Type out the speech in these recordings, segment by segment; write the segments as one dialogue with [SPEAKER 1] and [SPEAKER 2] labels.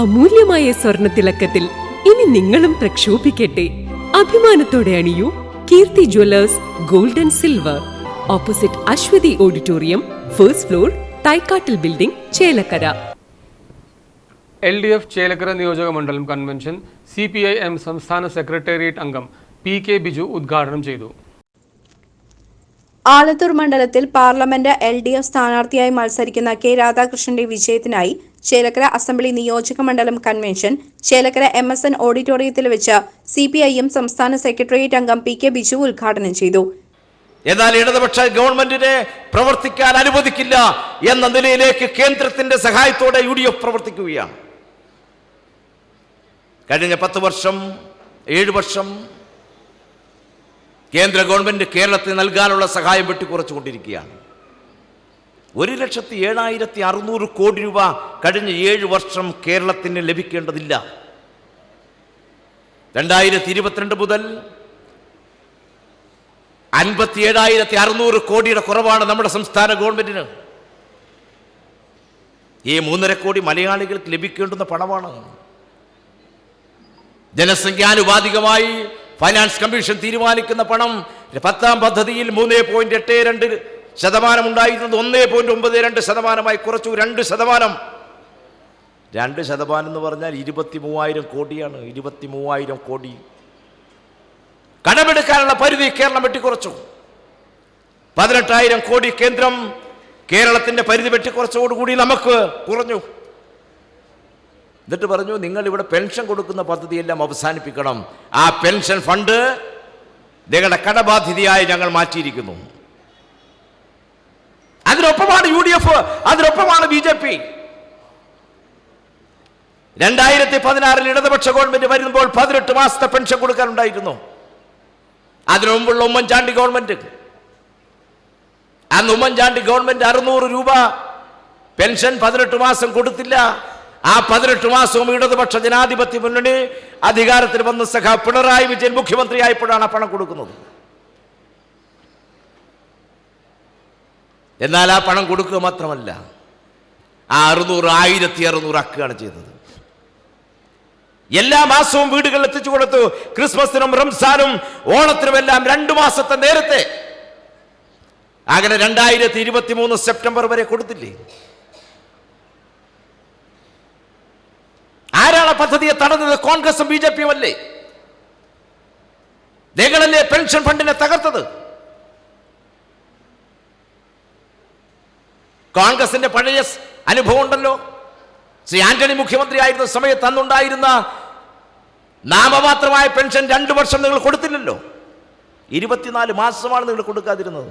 [SPEAKER 1] അമൂല്യമായ സ്വർണ തിളക്കത്തിൽ ഇനി നിങ്ങളും പ്രക്ഷോഭിക്കട്ടെ. അഭിമാനത്തോടെ അണിയൂ Keerthi jewellers gold and silver. Opposite Aswathi auditorium first floor തൈക്കാട്ടിൽ building Chelakkara.
[SPEAKER 2] L D F Chelakkara നിയോജക മണ്ഡലം convention C P I M സംസ്ഥാന സെക്രട്ടേറിയറ്റ് അംഗം പി കെ ബിജു ഉദ്ഘാടനം ചെയ്തു.
[SPEAKER 3] ആലത്തൂർ മണ്ഡലത്തിൽ പാർലമെന്റ് എൽ ഡി എഫ് സ്ഥാനാർത്ഥിയായി മത്സരിക്കുന്ന കെ രാധാകൃഷ്ണന്റെ വിജയത്തിനായി ചേലക്കര അസംബ്ലി നിയോജക മണ്ഡലം convention Chelakkara M S N ഓഡിറ്റോറിയത്തിൽ വെച്ച് സി പി ഐ എം സംസ്ഥാന സെക്രട്ടേറിയറ്റ് അംഗം പി കെ ബിജു ഉദ്ഘാടനം ചെയ്തു.
[SPEAKER 4] എന്നാൽ ഇടതുപക്ഷ ഗവൺമെന്റിനെ പ്രവർത്തിക്കാൻ അനുവദിക്കില്ല എന്ന നിലയിലേക്ക് കേന്ദ്രത്തിന്റെ സഹായത്തോടെ യു ഡി എഫ് പ്രവർത്തിക്കുകയാണ്. കഴിഞ്ഞ പത്ത് വർഷം ഏഴ് വർഷം കേന്ദ്ര ഗവൺമെന്റ് കേരളത്തിന് നൽകാനുള്ള സഹായം വെട്ടിക്കുറച്ചുകൊണ്ടിരിക്കുകയാണ്. ഒരു ലക്ഷത്തി ഏഴായിരത്തി അറുന്നൂറ് കോടി രൂപ കഴിഞ്ഞ ഏഴ് വർഷം കേരളത്തിന് ലഭിക്കേണ്ടതില്ല. രണ്ടായിരത്തി ഇരുപത്തിരണ്ട് മുതൽ അൻപത്തി ഏഴായിരത്തി അറുന്നൂറ് കോടിയുടെ കുറവാണ് നമ്മുടെ സംസ്ഥാന ഗവൺമെന്റിന്. ഈ മൂന്നര കോടി മലയാളികൾക്ക് ലഭിക്കേണ്ടുന്ന പണമാണ്. ജനസംഖ്യാനുപാതികമായി ഫൈനാൻസ് കമ്മീഷൻ തീരുമാനിക്കുന്ന പണം പത്താം പദ്ധതിയിൽ മൂന്ന് പോയിന്റ് എട്ട് രണ്ട് ശതമാനം ഉണ്ടായിരുന്നത് ഒന്നേ പോയിന്റ് ഒമ്പത് രണ്ട് ശതമാനമായി കുറച്ചു രണ്ട് ശതമാനം. രണ്ട് ശതമാനം എന്ന് പറഞ്ഞാൽ ഇരുപത്തി മൂവായിരം കോടിയാണ്. ഇരുപത്തി മൂവായിരം കോടി. കടമെടുക്കാനുള്ള പരിധി കേരളം വെട്ടിക്കുറച്ചു. പതിനെട്ടായിരം കോടി കേന്ദ്രം കേരളത്തിന്റെ പരിധി വെട്ടിക്കുറച്ചോടുകൂടി നമുക്ക് കുറഞ്ഞു. എന്നിട്ട് പറഞ്ഞു നിങ്ങൾ ഇവിടെ പെൻഷൻ കൊടുക്കുന്ന പദ്ധതിയെല്ലാം അവസാനിപ്പിക്കണം. ആ പെൻഷൻ ഫണ്ട് നിങ്ങളുടെ കടബാധ്യതയായി ഞങ്ങൾ മാറ്റിയിരിക്കുന്നു. അതിനൊപ്പമാണ് യു ഡി എഫ് അതിനൊപ്പമാണ് ബി ജെ പി രണ്ടായിരത്തി പതിനാറിൽ ഇടതുപക്ഷ ഗവൺമെന്റ് വരുമ്പോൾ പതിനെട്ട് മാസത്തെ പെൻഷൻ കൊടുക്കാനുണ്ടായിരുന്നു. അതിനു മുമ്പുള്ള ഉമ്മൻചാണ്ടി ഗവൺമെന്റ്. അന്ന് ഉമ്മൻചാണ്ടി ഗവൺമെന്റ് അറുന്നൂറ് രൂപ പെൻഷൻ പതിനെട്ട് മാസം കൊടുത്തില്ല. ആ പതിനെട്ട് മാസവും ഇടതുപക്ഷ ജനാധിപത്യ മുന്നണി അധികാരത്തിൽ വന്ന സഖ പിണറായി വിജയൻ മുഖ്യമന്ത്രിയായപ്പോഴാണ് ആ പണം കൊടുക്കുന്നത്. എന്നാൽ ആ പണം കൊടുക്കുക മാത്രമല്ല ആ അറുന്നൂറ് ആയിരത്തി അറുന്നൂറ് ആക്കുകയാണ് ചെയ്തത്. എല്ലാ മാസവും വീടുകളിൽ എത്തിച്ചു കൊടുത്തു. ക്രിസ്മസിനും റംസാനും ഓണത്തിനും എല്ലാം രണ്ടു മാസത്തെ നേരത്തെ. അങ്ങനെ രണ്ടായിരത്തി ഇരുപത്തി മൂന്ന് സെപ്റ്റംബർ വരെ കൊടുത്തില്ലേ ആരാണ് ആ പദ്ധതിയെ തടഞ്ഞത് കോൺഗ്രസും ബി ജെ പിയും അല്ലേ? നിങ്ങളല്ലേ പെൻഷൻ ഫണ്ടിനെ തകർത്തത്? കോൺഗ്രസിന്റെ പഴയ അനുഭവം ഉണ്ടല്ലോ. ശ്രീ ആന്റണി മുഖ്യമന്ത്രി ആയിരുന്ന സമയത്ത് അന്നുണ്ടായിരുന്ന നാമമാത്രമായ പെൻഷൻ രണ്ടു വർഷം നിങ്ങൾ കൊടുത്തില്ലല്ലോ. ഇരുപത്തിനാല് മാസമാണ് നിങ്ങൾ കൊടുക്കാതിരുന്നത്.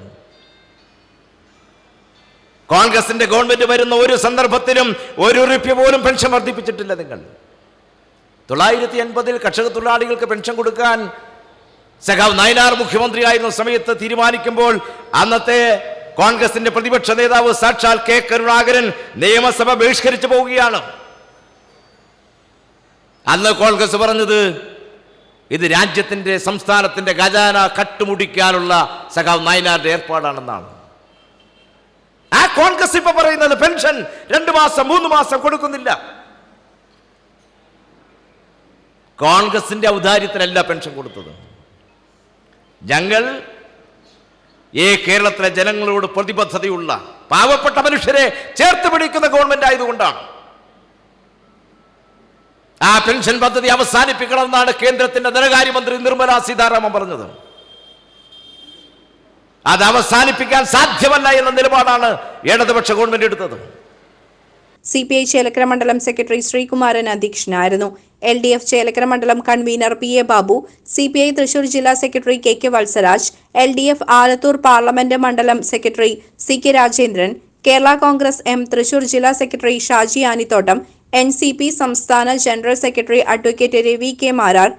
[SPEAKER 4] കോൺഗ്രസിന്റെ ഗവൺമെന്റ് വരുന്ന ഒരു സന്ദർഭത്തിലും ഒരു റുപ്യ പോലും പെൻഷൻ വർദ്ധിപ്പിച്ചിട്ടില്ല നിങ്ങൾ. തൊള്ളായിരത്തി എൺപതിൽ കർഷക തൊഴിലാളികൾക്ക് പെൻഷൻ കൊടുക്കാൻ സഖാവ് നയനാർ മുഖ്യമന്ത്രിയായിരുന്ന സമയത്ത് തീരുമാനിക്കുമ്പോൾ അന്നത്തെ കോൺഗ്രസിന്റെ പ്രതിപക്ഷ നേതാവ് സാക്ഷാൽ കെ കരുണാകരൻ നിയമസഭ ബഹിഷ്കരിച്ചു പോവുകയാണ്. അന്ന് കോൺഗ്രസ് പറഞ്ഞത് ഇത് രാജ്യത്തിന്റെ സംസ്ഥാനത്തിന്റെ ഖജാന കട്ടുമുടിക്കാനുള്ള സഖാവ് നയനാരുടെ ഏർപ്പാടാണെന്നാണ്. ആ കോൺഗ്രസ് ഇപ്പൊ പറയുന്നത് പെൻഷൻ രണ്ടു മാസം മൂന്ന് മാസം കൊടുക്കുന്നില്ല. കോൺഗ്രസിന്റെ ഔദാര്യത്തിലല്ല പെൻഷൻ കൊടുത്തത്. ഞങ്ങൾ ഈ കേരളത്തിലെ ജനങ്ങളോട് പ്രതിബദ്ധതയുള്ള പാവപ്പെട്ട മനുഷ്യരെ ചേർത്ത് പിടിക്കുന്ന ഗവൺമെന്റ് ആയതുകൊണ്ടാണ്. ആ പെൻഷൻ പദ്ധതി അവസാനിപ്പിക്കണമെന്നാണ് കേന്ദ്രത്തിന്റെ ധനകാര്യമന്ത്രി നിർമ്മല സീതാരാമൻ പറഞ്ഞത്. അത് അവസാനിപ്പിക്കാൻ സാധ്യമല്ല എന്ന നിലപാടാണ് ഇടതുപക്ഷ ഗവൺമെന്റ് എടുത്തത്.
[SPEAKER 3] സി പി ഐ ചേലക്കര മണ്ഡലം സെക്രട്ടറി ശ്രീകുമാരൻ അധ്യക്ഷനായിരുന്നു. എൽ ഡി എഫ് ചേലക്കര മണ്ഡലം convener P A Babu C P I Thrissur ജില്ലാ secretary K K Valsaraj L D F Alathur parliament മണ്ഡലം secretary C K Rajendran Kerala Congress M Thrissur ജില്ലാ secretary Shaji Anithottam N C P സംസ്ഥാന general secretary advocate Ravi K Marar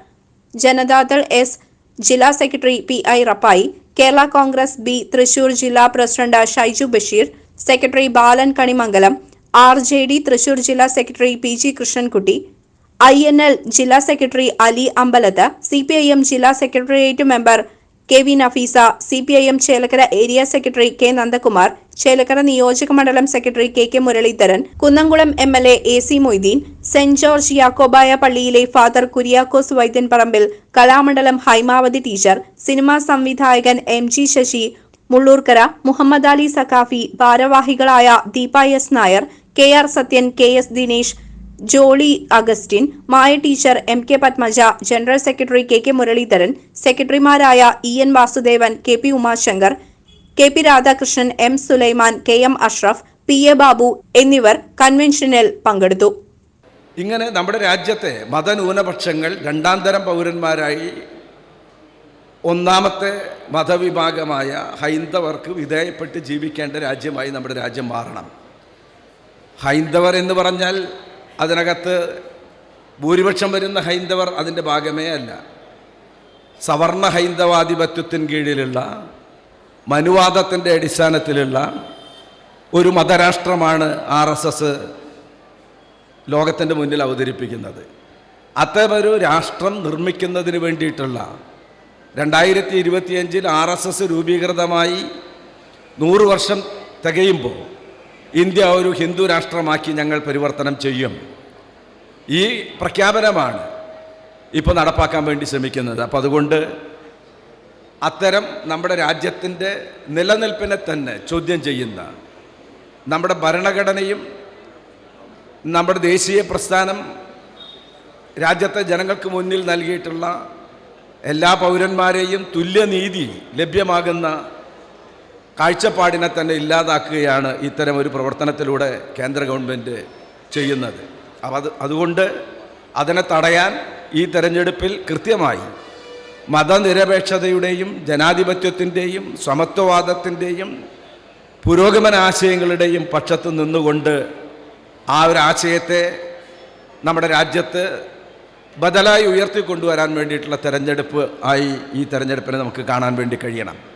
[SPEAKER 3] Janata Dal S ജില്ലാ secretary P I Rappai Kerala Congress B Thrissur ജില്ലാ president Shaiju Basheer secretary Balan Kanimangalam R J D Thrissur ജില്ലാ secretary P G Krishnankutty I N L ജില്ലാ secretary Ali Ambalath C P I M ജില്ലാ secretariat member K V Nafeesa C P I M Chelakkara area secretary K Nandakumar Chelakkara നിയോജക മണ്ഡലം secretary K K Muraleedharan Kunnamkulam M L A A C Moideen saint George Yakobaya പള്ളിയിലെ father Kuriakose Vaidyan Parambil Kalamandalam Hymavathi teacher cinema സംവിധായകൻ M G Sasi Mullurkara Muhammad Ali Saqafi ഭാരവാഹികളായ Deepa S Nair K R Sathyan K S Dinesh Jolly Augustine Maya teacher M K Padmaja general secretary K K Muraleedharan സെക്രട്ടറിമാരായ E N Vasudevan K P Umashankar K P Radhakrishnan M Sulaiman K M Ashraf P A Babu എന്നിവർ കൺവെൻഷനിൽ പങ്കെടുത്തു.
[SPEAKER 5] ഇങ്ങനെ നമ്മുടെ രാജ്യത്തെ മതന്യൂനപക്ഷങ്ങൾ രണ്ടാം തരം പൗരന്മാരായി ഒന്നാമത്തെ മതവിഭാഗമായ ഹൈന്ദവർക്ക് വിധേയപ്പെട്ട് ജീവിക്കേണ്ട രാജ്യമായി നമ്മുടെ രാജ്യം മാറണം. ഹൈന്ദവർ എന്ന് പറഞ്ഞാൽ അതിനകത്ത് ഭൂരിപക്ഷം വരുന്ന ഹൈന്ദവർ അതിന്റെ ഭാഗമേ അല്ല. സവർണ ഹൈന്ദവാധിപത്യത്തിന് കീഴിലുള്ള മനുവാദത്തിന്റെ അടിസ്ഥാനത്തിലുള്ള ഒരു മതരാഷ്ട്രമാണ് ആർ എസ് എസ് ലോകത്തിന്റെ മുന്നിൽ അവതരിപ്പിക്കുന്നത്. അത്തരമൊരു രാഷ്ട്രം നിർമ്മിക്കുന്നതിന് വേണ്ടിയിട്ടുള്ള രണ്ടായിരത്തി ഇരുപത്തിയഞ്ചിൽ ആർ എസ് എസ് രൂപീകൃതമായി നൂറ് വർഷം തികയുമ്പോൾ ഇന്ത്യ ഒരു ഹിന്ദു രാഷ്ട്രമാക്കി ഞങ്ങൾ പരിവർത്തനം ചെയ്യും. ഈ പ്രഖ്യാപനമാണ് ഇപ്പോൾ നടപ്പാക്കാൻ വേണ്ടി ശ്രമിക്കുന്നത്. അപ്പോൾ അതുകൊണ്ട് അത്തരം നമ്മുടെ രാജ്യത്തിന്റെ നിലനിൽപ്പിനെ തന്നെ ചോദ്യം ചെയ്യുന്ന നമ്മുടെ ഭരണഘടനയും നമ്മുടെ ദേശീയ പ്രസ്ഥാനം രാജ്യത്തെ ജനങ്ങൾക്ക് മുന്നിൽ നൽകിയിട്ടുള്ള എല്ലാ പൗരന്മാരെയും തുല്യനീതി ലഭ്യമാകുന്ന കാഴ്ചപ്പാടിനെ തന്നെ ഇല്ലാതാക്കുകയാണ് ഇത്തരം ഒരു പ്രവർത്തനത്തിലൂടെ കേന്ദ്ര ഗവൺമെന്റ് ചെയ്യുന്നത്. അപ്പം അത് അതുകൊണ്ട് അതിനെ തടയാൻ ഈ തെരഞ്ഞെടുപ്പിൽ കൃത്യമായി മതനിരപേക്ഷതയുടെയും ജനാധിപത്യത്തിന്റെയും സമത്വവാദത്തിന്റെയും പുരോഗമന ആശയങ്ങളുടെയും പക്ഷത്ത് നിന്നുകൊണ്ട് ആ ഒരു ആശയത്തെ നമ്മുടെ രാജ്യത്ത് ബദലായി ഉയർത്തിക്കൊണ്ടുവരാൻ വേണ്ടിയിട്ടുള്ള തെരഞ്ഞെടുപ്പ് ആയി ഈ തെരഞ്ഞെടുപ്പിനെ നമുക്ക് കാണാൻ വേണ്ടി കഴിയണം.